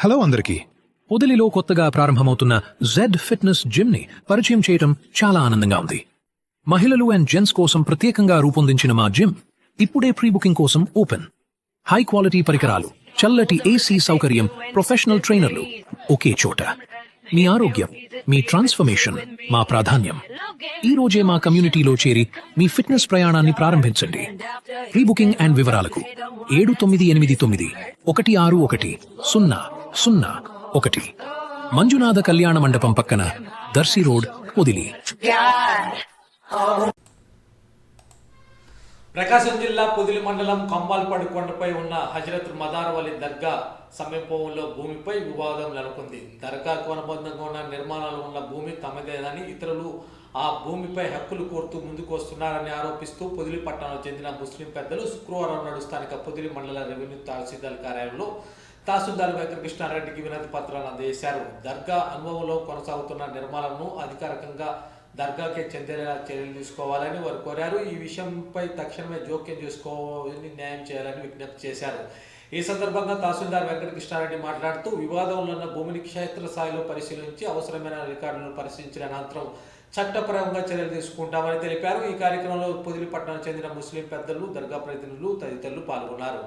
Hello అందరికీ. పొదిలిలో కొత్తగా ప్రారంభమవుతున్న Z fitness జిమ్ని పరిచయం చేయటం చాలా ఆనందంగా ఉంది. మహిళలు అండ్ జెంట్స్ కోసం ప్రత్యేకంగా రూపొందించిన మా జిమ్ ఇప్పుడే ప్రీ బుకింగ్ కోసం ఓపెన్. హై క్వాలిటీ పరికరాలు చల్లటి ఏసీ సౌకర్యం ప్రొఫెషనల్ ట్రైనర్లు ఒకే చోట. మీ ఆరోగ్యం మీ ట్రాన్స్ఫర్మేషన్ మా ప్రాధాన్యం. ఈ రోజే మా కమ్యూనిటీలో చేరి మీ ఫిట్నెస్ ప్రయాణాన్ని ప్రారంభించండి. ప్రీ బుకింగ్ అండ్ వివరాలకు ఏడు తొమ్మిది ఎనిమిది తొమ్మిది ఒకటి ఆరు ఒకటి సున్నా సున్నా ఒకటి. మంజునాథ కళ్యాణ మండపం పక్కన దర్శి రోడ్ వదిలి ప్రకాశం జిల్లా పొదిలి మండలం కంబాల్పాడు కొండపై ఉన్న హజరత్ మదార్ వలి దర్గా సమీపంలో భూమిపై వివాదం నెలకొంది. దర్గాకు అనుబంధంగా ఉన్న నిర్మాణాలు ఉన్న భూమి తమదేనని ఇతరులు ఆ భూమిపై హక్కులు కోరుతూ ముందుకు వస్తున్నారని ఆరోపిస్తూ పొదిలి పట్టణంలో చెందిన ముస్లిం పెద్దలు శుక్రవారం నాడు స్థానిక పొదిలి మండల రెవెన్యూ తహసీల్దార్ కార్యాలయంలో తహసీల్దార్ వెంకటకృష్ణారెడ్డికి వినతి పత్రాలు అందజేశారు. దర్గా అనుభవంలో కొనసాగుతున్న నిర్మాణాలను అధికారికంగా దర్గాకే చెందేలా చర్యలు తీసుకోవాలని వారు కోరారు. ఈ విషయంపై తక్షణమే జోక్యం చేసుకోవాలని న్యాయం చేయాలని విజ్ఞప్తి చేశారు. ఈ సందర్భంగా తహసీల్దార్ వెంకటకృష్ణారెడ్డి మాట్లాడుతూ వివాదంలో ఉన్న భూమిని క్షేత్ర స్థాయిలో పరిశీలించి అవసరమైన రికార్డులను పరిశీలించిన అనంతరం చట్టపరంగా చర్యలు తీసుకుంటామని తెలిపారు. ఈ కార్యక్రమంలో పొదిలిపట్నం చెందిన ముస్లిం పెద్దలు దర్గా ప్రతినిధులు తదితరులు పాల్గొన్నారు.